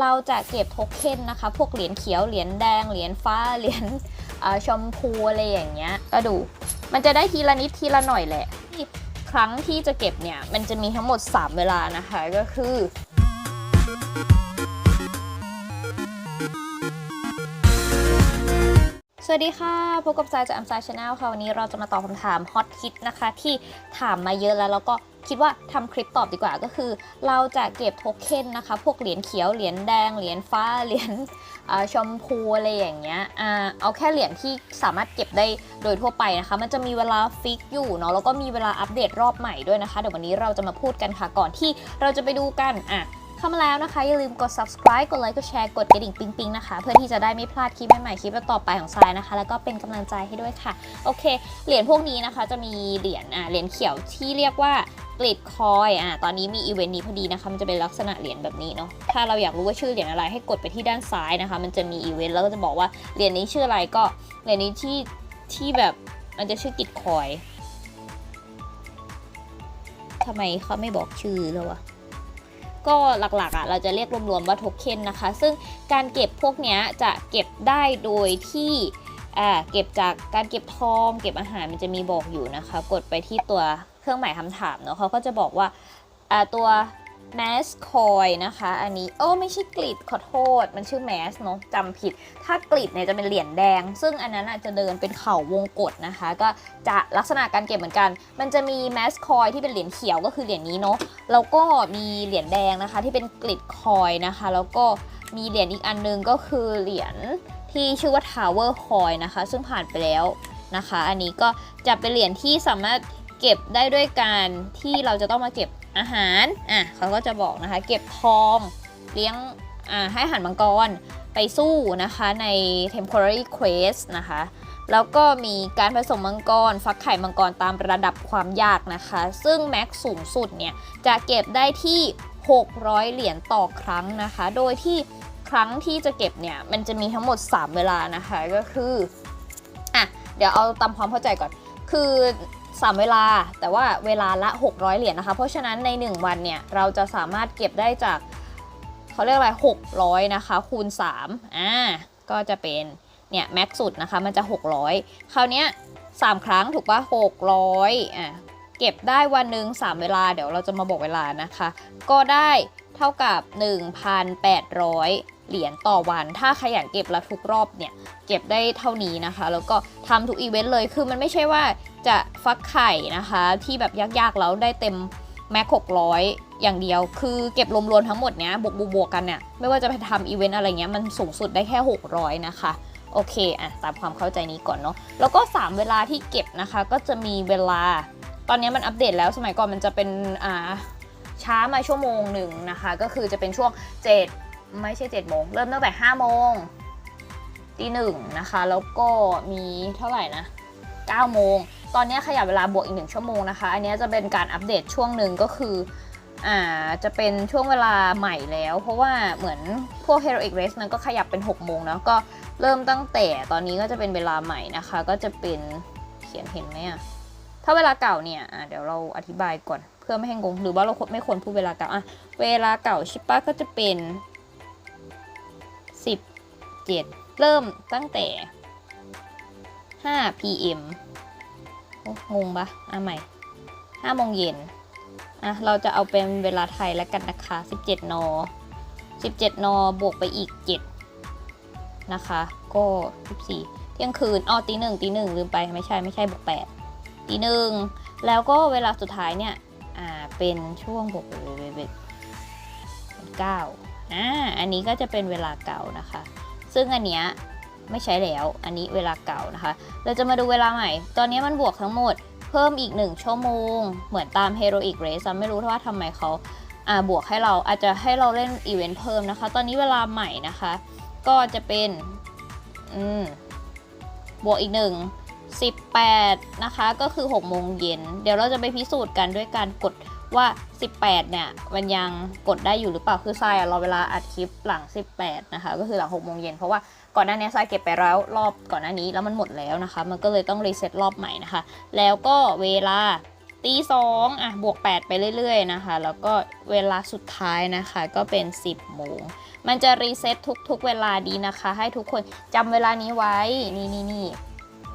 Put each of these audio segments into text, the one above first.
เราจะเก็บโทเค็นนะคะ พวกเหรียญเขียว เหรียญแดง เหรียญฟ้า เหรียญชมพูอะไรอย่างเงี้ย ก็ดู มันจะได้ทีละนิดทีละหน่อยแหละทีครั้งที่จะเก็บเนี่ย มันจะมีทั้งหมด 3 เวลานะคะ ก็คือสวัสดีค่ะ พบกับสายจากอัมซายชาแนลค่ะ วันนี้เราจะมาตอบคำถามฮอตฮิตนะคะ ที่ถามมาเยอะแล้วแล้วก็ คิดว่าทำคลิปตอบดีกว่าก็คือ เราจะเก็บโทเค็นนะคะ พวกเหรียญเขียวเหรียญแดงเหรียญฟ้าเหรียญชมพูอะไรอย่างเงี้ยเอาแค่เหรียญที่สามารถเก็บได้โดยทั่วไปนะคะ มันจะมีเวลาฟิกอยู่เนาะแล้วก็มีเวลาอัปเดตรอบใหม่ด้วยนะคะเดี๋ยววันนี้เราจะมาพูดกันค่ะก่อนที่เราจะไปดูกันอะ เข้ามาแล้วนะคะ อย่าลืมกด subscribe กดไลค์กดแชร์กดกระดิ่งปิ๊งๆนะคะ เพื่อที่จะได้ไม่พลาดคลิปใหม่ๆคลิปต่อไปของทรายนะคะ แล้วก็เป็นกำลังใจให้ด้วยค่ะ โอเค เหรียญพวกนี้นะคะจะมีเหรียญอ่าเหรียญเขียวที่เรียกว่ากลิดคอยอ่าตอนนี้มีอีเวนต์นี้พอดีนะคะ มันจะเป็นลักษณะเหรียญแบบนี้เนาะ ถ้าเราอยากรู้ว่าชื่อเหรียญอะไรให้กดไปที่ด้านซ้ายนะคะ มันจะมีอีเวนต์แล้วก็จะบอกว่าเหรียญนี้ชื่ออะไรก็เหรียญนี้ที่ที่แบบมันจะชื่อกิดคอยทำไมเขาไม่บอกชื่อแล้ววะ ก็หลักๆอะเราจะเรียกรวมๆว่าโทเค็นนะคะ ซึ่งการเก็บพวกเนี้ยจะเก็บได้โดยที่อ่าเก็บจากการเก็บทอง เก็บอาหารมันจะมีบอกอยู่นะคะ กดไปที่ตัวเครื่องหมายคำถามเนาะเขาก็จะบอกว่าตัว อ่าตัว mass coin นะคะ อันนี้โอ้ไม่ใช่กลิดขอโทษ มันชื่อ m a s เนาะจำผิด ถ้ากลิดเนี่ยจะเป็นเหรียญแดง ซึ่งอันนั้นอาจจะเดินเป็นเข่าวงกฏนะคะ ก็จะลักษณะการเก็บเหมือนกัน มันจะมี mass coin ที่เป็นเหรียญเขียวก็คือเหรียญนี้เนาะแล้วก็มีเหรียญแดงนะคะ ที่เป็นกลิดคอยนะคะ แล้วก็มีเหรียญอีกอันนึงก็คือเหรียญที่ชื่อว่า Tower Coin นะคะ ซึ่งผ่านไปแล้วนะคะ อันนี้ก็จะเป็นเหรียญที่สามารถเก็บได้ด้วยการที่เราจะต้องมาเก็บ อาหารอะเขาก็จะบอกนะคะ เก็บทองเลี้ยงอ่าให้อาหันมังกรไปสู้นะคะใน temporary quest นะคะ แล้วก็มีการผสมมังกร ฟักไข่มังกรตามระดับความยากนะคะ ซึ่งแม็กสูงสุดเนี่ย จะเก็บได้ที่ 600 เหรียญต่อครั้งนะคะ โดยที่ครั้งที่จะเก็บเนี่ย มันจะมีทั้งหมด 3 เวลานะคะ ก็คือ อะ เดี๋ยวเอาตามความเข้าใจก่อน คือ 3 เวลา แต่ว่าเวลาละ 600 เหรียญนะคะ เพราะฉะนั้นใน 1 วันเนี่ย เราจะสามารถเก็บได้จากเขาเรียกอะไร 600 นะคะ คูณ 3 อ่า ก็จะเป็น เนี่ย แม็กสุดนะคะ มันจะ 600 คราวเนี้ย3ครั้งถูกปะ600 อะเก็บได้วันหนึ่ง3 เวลา เดี๋ยวเราจะมาบอกเวลานะคะ ก็ได้เท่ากับ 1,800เหรียญต่อวัน ถ้าขยันเก็บล้วทุกรอบเนี่ย เก็บได้เท่านี้นะคะ แล้วก็ทำทุกอีเวนต์เลย คือมันไม่ใช่ว่า จะฟักไข่นะคะ ที่แบบยากๆแล้วได้เต็มแม็ก600อย่างเดียว คือเก็บรวมๆทั้งหมดเนี้ยบวกบวกกันเนี่ยไม่ว่าจะไปทำอีเวนต์อะไรเงี้ยมันสูงสุดได้แค่ 600 นะคะโอเคอะตามความเข้าใจนี้ก่อนเนาะแล้วก็ 3 เวลาที่เก็บนะคะ ก็จะมีเวลา ตอนนี้มันอัปเดตแล้วสมัยก่อนมันจะเป็นอ่าช้ามาชั่วโมงหนึ่งนะคะ ก็คือจะเป็นช่วง 7 ไม่ใช่ 7 โมง เริ่มตั้งแต่ 5 โมงตีหนึ่งนะคะ แล้วก็มีเท่าไหร่นะ 9 โมง ตอนนี้ขยับเวลาบวกอีก 1 ชั่วโมงนะคะ อันนี้จะเป็นการอัปเดตช่วงหนึ่งก็คืออ่าจะเป็นช่วงเวลาใหม่แล้ว เพราะว่าเหมือนพวก Heroic Race มันก็ขยับเป็น 6 โมงแล้วก็เริ่มตั้งแต่ตอนนี้ก็จะเป็นเวลาใหม่นะคะ ก็จะเป็นเขียนเห็นไหมอะถ้าเวลาเก่าเนี่ยเดี๋ยวเราอธิบายก่อนเพื่อไม่ให้งงหรือว่าเราไม่ควรพูดเวลาเก่าอะเวลาเก่าชิปะก็จะเป็น 17 เริ่มตั้งแต่ 5 pm งงปะอะใหม่5โมงเย็นอะเราจะเอาเป็นเวลาไทยแล้วกันนะคะ17น17นบวกไปอีก 7 นะคะ ก็ 14 เที่ยงคืนอ๋อตีหนึ่งตีหนึ่งลืมไปไม่ใช่ไม่ใช่บวก8ตีหนึ่งแล้วก็เวลาสุดท้ายเนี่ย อ่า เป็นช่วงบวกเวกเก้าอ่าอันนี้ก็จะเป็นเวลาเก่านะคะ ซึ่งอันเนี้ย ไม่ใช้แล้ว อันนี้เวลาเก่านะคะ เราจะมาดูเวลาใหม่ ตอนนี้มันบวกทั้งหมดเพิ่มอีก 1 ชั่วโมง เหมือนตาม Heroic Race ไม่รู้ว่าทำไมเขาอ่าบวกให้เราอาจจะให้เราเล่นอีเวนต์เพิ่มนะคะ ตอนนี้เวลาใหม่นะคะ ก็จะเป็นอืมบวกอีกหนึ่ง18 นะคะ ก็คือ 6 โมงเย็น เดี๋ยวเราจะไปพิสูจน์กันด้วยการกด ว่า 18 เนี่ยมันยังกดได้อยู่หรือเปล่าคือทรายรอเวลาอัดคลิปหลัง 18 นะคะ ก็คือหลัง6โมงเย็นเพราะว่าก่อนหน้านี้ทรายเก็บไปแล้วรอบก่อนหน้านี้แล้วมันหมดแล้วนะคะ มันก็เลยต้องรีเซ็ตรอบใหม่นะคะ แล้วก็เวลาตีสองอะบวก 8 ไปเรื่อยๆนะคะ แล้วก็เวลาสุดท้ายนะคะก็เป็น 10โมงมันจะรีเซ็ตทุกๆเวลาดีนะคะ ให้ทุกคนจำเวลานี้ไว้นี่นี่นี่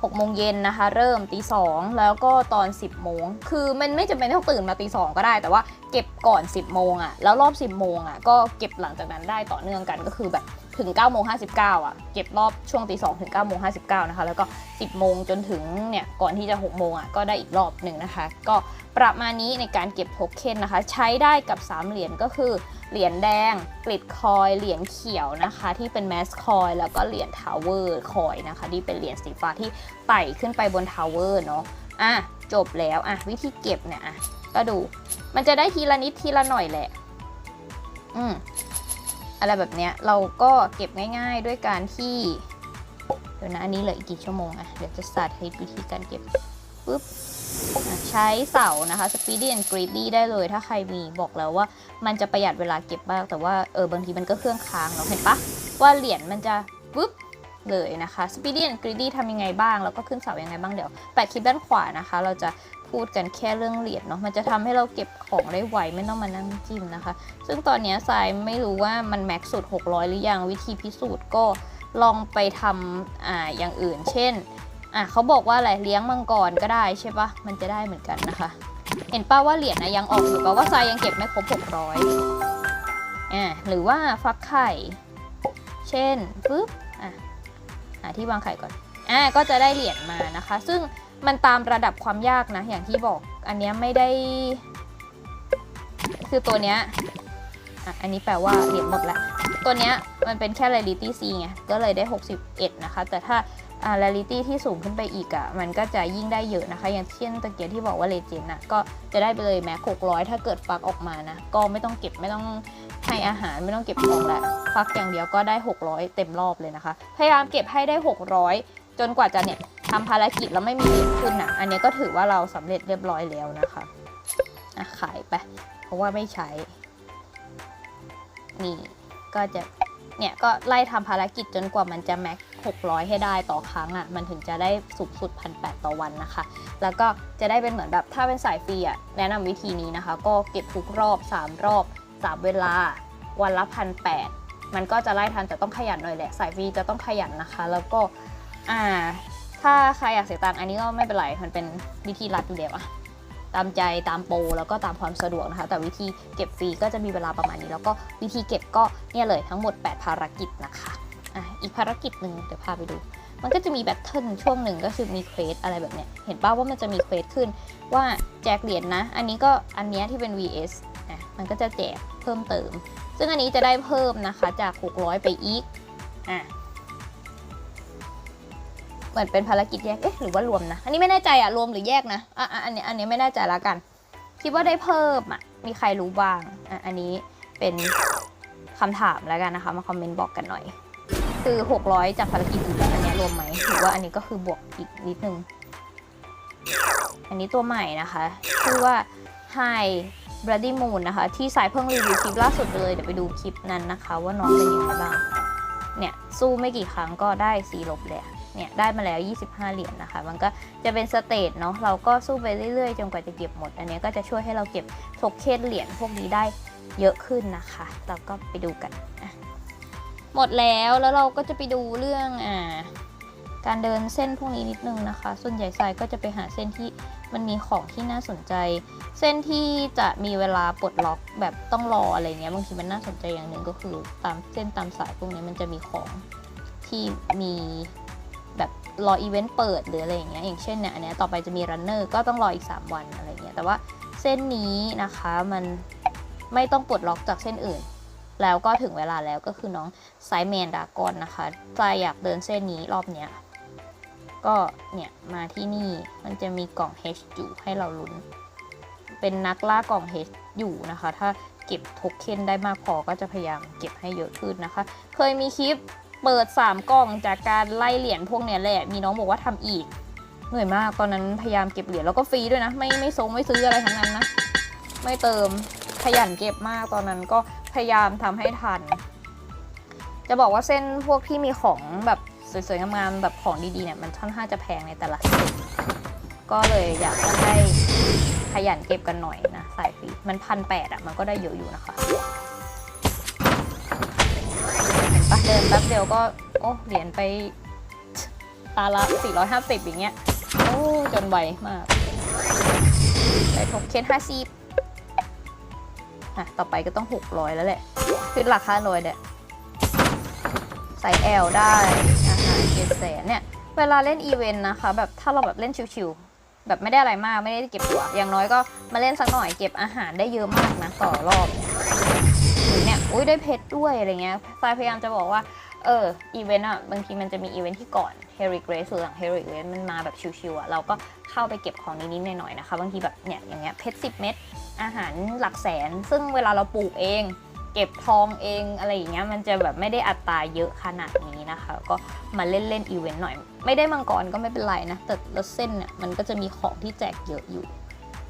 6โมงเย็นนะคะ เริ่มตีสองแล้วก็ตอน 10โมงคือมันไม่จำเป็นต้องตื่นมาตีสองก็ได้ แต่ว่าเก็บก่อน 10โมงอะ่ะแล้วรอบ 10โมงอะ่ะก็เก็บหลังจากนั้นได้ต่อเนื่องกันก็คือแบบ ถึง9โมง59อะเก็บรอบช่วงตีสถึง9โมง59นะคะแล้วก็ 10โมงจนถึงเนี่ยก่อนที่จะ6โมงอะก็ได้อีกรอบหนึ่งนะคะ ก็ประมาณนี้ในการเก็บโทเค็นนะคะ ใช้ได้กับ 3 เหรียญก็คือ เหรียญแดงกริดคอยเหรียญเขียวนะคะ ที่เป็นแมสคอยแล้วก็เหรียญทาวเวอร์คอยนะคะ ที่เป็นเหรียญสีฟ้าที่ไต่ขึ้นไปบนทาวเวอร์เนาะอะจบแล้วอะวิธีเก็บเนี่ยอะก็ดู มันจะได้ทีละนิดทีละหน่อยแหละ อืม อะไรแบบเนี้ยเราก็เก็บง่าย ๆ ด้วยการที่เดี๋ยวนะอันนี้เหลืออีกกี่ชั่วโมงอะเดี๋ยวจะสาธิตวิธีการเก็บปุ๊บใช้เสานะคะ Speedy and Greedy ได้เลยถ้าใครมีบอกแล้วว่ามันจะประหยัดเวลาเก็บมากแต่ว่าเออบางทีมันก็เครื่องค้างเนาเห็นปะว่าเหรียญมันจะปุ๊บเลยนะคะ Speedy and Greedy ทำยังไงบ้าง แล้วก็ขึ้นเสายังไงบ้างเดี๋ยวแปะคลิปด้านขวานะคะ เราจะ พูดกันแค่เรื่องเหรียญเนาะมันจะทำให้เราเก็บของได้ไวไม่ต้องมานั่งจิ้มนะคะ ซึ่งตอนนี้ยทรายไม่รู้ว่ามันแม็กสุด 600 หรือยังวิธีพิสูจน์ก็ลองไปทำอ่าอย่างอื่น เช่นอะเขาบอกว่าอะไรเลี้ยงมังกรก็ได้ใช่ปะมันจะได้เหมือนกันนะคะ เห็นป้าว่าเหรียญนะยังออกอยู่แปลว่าทรายยังเก็บไม่ครบ 600อ่าหรือว่าฟักไข่ เช่นปุ๊บอะหาที่วางไข่ก่อนอ่าก็จะได้เหรียญมานะคะ ซึ่ง มันตามระดับความยากนะ อย่างที่บอกอันเนี้ยไม่ได้ คือตัวเนี้ยอะอันนี้แปลว่าเหรียญหมดละ ตัวเนี้ยมันเป็นแค่ rarity C ไง ก็เลยได้ 61 นะคะ แต่ถ้าอ่า rarity ที่สูงขึ้นไปอีกอะ่ะ มันก็จะยิ่งได้เยอะนะคะ อย่างเช่นตะเกียบที่บอกว่า legend น่ะ ก็จะได้ไปเลยแม็ก600 ถ้าเกิดฟักออกมานะ ก็ไม่ต้องเก็บไม่ต้องให้อาหารไม่ต้องเก็บของล้วฟักอย่างเดียวก็ได้ 600 เต็มรอบเลยนะคะ พยายามเก็บให้ได้ 600 จนกว่าจะเนี่ย ทำภารกิจแล้วไม่มีเหรียญขึ้นอนะอันนี้ก็ถือว่าเราสำเร็จเรียบร้อยแล้วนะคะอะขายไป เพราะว่าไม่ใช้ นี่ก็จะ เนี่ยก็ไล่ทำภารกิจจนกว่ามันจะแม็ก600 ให้ได้ต่อครั้งอะ่ะ มันถึงจะได้สูงสุด 1,800 ต่อวันนะคะ แล้วก็จะได้เป็นเหมือนแบบถ้าเป็นสายฟรีอะ่ะ แนะนำวิธีนี้นะคะ ก็เก็บทุกรอบ 3 รอบ 3 เวลา วันละพันแมันก็จะไล่ทันแต่ต้องขยันหน่อยแหละ สายฟรีจะต้องขยันนะคะ แล้วก็ อ่า ถ้าใครอยากเสียตังค์อันนี้ก็ไม่เป็นไร มันเป็นวิธีรัดอยู่แล้วอะตามใจตามโปรแล้วก็ตามความสะดวกนะคะ แต่วิธีเก็บฟรีก็จะมีเวลาประมาณนี้ แล้วก็วิธีเก็บก็เนี่ยเลยทั้งหมด 8 ภารกิจนะคะอะอีกภารกิจหนึ่งเดี๋ยวพาไปดู มันก็จะมีแบทเทิลช่วงหนึ่งก็คือมีเควสอะไรแบบเนี้ยเห็นป่าว่ามันจะมีเควสขึ้นว่าแจกเหรียญนะอันนี้ก็อันเนี้ยที่เป็น VS อะมันก็จะแจกเพิ่มเติม ซึ่งอันนี้จะได้เพิ่มนะคะจาก 600 ไปอีกอะ เหมือนเป็นภารกิจแยก เอ๊ะหรือว่ารวมนะ อันนี้ไม่แน่ใจอะรวมหรือแยกนะอะอันนี้อันนี้ไม่แน่ใจละกัน คิดว่าได้เพิ่มอะมีใครรู้บ้างอะอันนี้เป็นคำถามแล้วกันนะคะ มาคอมเมนต์บอกกันหน่อย คือ 600 จากภารกิจอื่นอันนี้รวมไหมหรือว่าอันนี้ก็คือบวกอีกนิดนึง อันนี้ตัวใหม่นะคะชื่อว่า High Bloody Moon นะคะ ที่สายเพิ่งรีวิวคลิปล่าสุดเลย เดี๋ยวไปดูคลิปนั้นนะคะ ว่าน้องเป็นยังไงบ้าง เนี่ย สู้ไม่กี่ครั้งก็ได้สีลบเลย เนี่ยได้มาแล้ว 25 เหรียญนะคะ มันก็จะเป็นสเตจเนาะเราก็สู้ไปเรื่อยๆ จนกว่าจะเก็บหมด อันนี้ก็จะช่วยให้เราเก็บโทเค็นเหรียญพวกนี้ได้เยอะขึ้นนะคะ เราก็ไปดูกัน หมดแล้วแล้วเราก็จะไปดูเรื่องอ่าการเดินเส้นพวกนี้นิดนึงนะคะ ส่วนใหญ่ทรายก็จะไปหาเส้นที่มันมีของที่น่าสนใจ เส้นที่จะมีเวลาปลดล็อกแบบต้องรออะไรเงี้ยบางทีมันน่าสนใจอย่างหนึ่งก็คือตามเส้นตามสายพวกนี้มันจะมีของที่มี แบบรออีเวนต์เปิดหรืออะไรอย่างเงี้ยอย่างเช่นเนี่ยอันเนี้ยต่อไปจะมีรันเนอร์ก็ต้องรออีก 3 วันอะไรเงี้ยแต่ว่าเส้นนี้นะคะมันไม่ต้องปลดล็อกจากเส้นอื่น แล้วก็ถึงเวลาแล้วก็คือน้องไซแมนดากอนนะคะใจอยากเดินเส้นนี้รอบเนี้ยก็เนี่ยมาที่นี่มันจะมีกล่อง H อยู่ให้เราลุ้น เป็นนักล่ากล่อง H อยู่นะคะ ถ้าเก็บโทเค็นได้มากพอก็จะพยายามเก็บให้เยอะขึ้นนะคะ เคยมีคลิป เปิด 3 กล่องจากการไล่เหรียญพวกเนี้ยแหละ มีน้องบอกว่าทำอีก เหนื่อยมาก ตอนนั้นพยายามเก็บเหรียญแล้วก็ฟรีด้วยนะ ไม่ไม่ซงไม่ซื้ออะไรทั้งนั้นนะ ไม่เติม ขยันเก็บมาก ตอนนั้นก็พยายามทำให้ทัน จะบอกว่าเส้นพวกที่มีของแบบสวยๆงามๆแบบของดีๆเนี่ยมันค่อนข้างจะแพงในแต่ละเส้นก็เลยอยากจะให้ขยันเก็บกันหน่อยนะสายฟรีมันพันแปดอะมันก็ได้เยอะอยู่นะคะ เดินแป๊บเดียวก็ โอ้เหรียญไปตาละ 450 อย่างเงี้ย โอ้ จนไวมากได้โทเค็น50อะ ต่อไปก็ต้อง 600 แล้วแหละ ขึ้นราคาลอยเนี่ยใส่แอลได้อาหารเจ็ดแสนเนี่ย เวลาเล่นอีเวนต์นะคะ แบบถ้าเราแบบเล่นชิวๆแบบไม่ได้อะไรมากไม่ได้เก็บตัว อย่างน้อยก็มาเล่นสักหน่อยเก็บอาหารได้เยอะมากนะต่อรอบเนี่ย อุ้ยได้เพชรด้วยอะไรเงี้ยทรายพยายามจะบอกว่า เอออีเวนต์อะบางทีมันจะมีอีเวนต์ที่ก่อนเฮริเกเรสหรือหลังเฮริเกเรสมันมาแบบชิวๆอะเราก็เข้าไปเก็บของนิดๆหน่อยๆนะคะบางทีแบบเนี่ยอย่างเงี้ยเพชรสิเม็ดอาหารหลักแสน ซึ่งเวลาเราปลูกเอง เก็บทองเองอะไรอย่างเงี้ยมันจะแบบไม่ได้อัตราเยอะขนาดนี้นะคะ ก็มาเล่นเล่นอีเวนต์หน่อย ไม่ได้มังกรก็ไม่เป็นไรนะแต่ละเส้นเนี่ยมันก็จะมีของที่แจกเยอะอยู่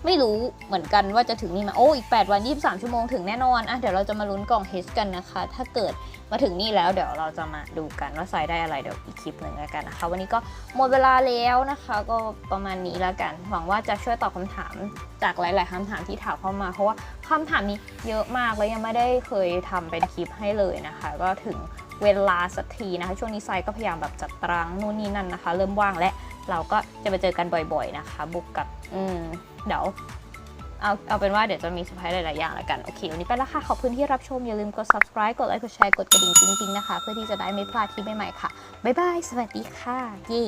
ไม่รู้เหมือนกันว่าจะถึงนี่ไหมาโอ้อีก 8 วัน 23 ชั่วโมงถึงแน่นอนอะเดี๋ยวเราจะมาลุ้นกล่องเฮสกันนะคะ ถ้าเกิดมาถึงนี่แล้วเดี๋ยวเราจะมาดูกันว่าใส่ได้อะไรเดี๋ยวอีกคลิปหนึ่งแล้วกันนะคะ วันนี้ก็หมดเวลาแล้วนะคะ ก็ประมาณนี้แล้วกัน หวังว่าจะช่วยตอบคำถามจากหลาย ๆคำถามที่ถามเข้ามา เพราะว่าคำถามนี้เยอะมากแล้วยังไม่ได้เคยทำเป็นคลิปให้เลยนะคะ ก็ถึงเวลาสักทีนะคะ ช่วงนี้ไซก็พยายามแบบจัดตารางนู่นนี่นั่นนะคะ เริ่มว่างและเราก็จะไปเจอกันบ่อย ๆ นะคะ บุกกับ อืมเดี๋ยวเอาเอาเป็นว่าเดี๋ยวจะมีเซอร์ไพรส์หลาย ๆ อย่างแล้วกัน โอเค วันนี้ไปแล้วค่ะ ขอบคุณที่รับชม อย่าลืมกด subscribe กดไลค์กดแชร์กดกระดิ่งปิ๊งๆ นะคะ เพื่อที่จะได้ไม่พลาดที่ใหม่ ๆ ค่ะ บ๊ายบาย สวัสดีค่ะ เย้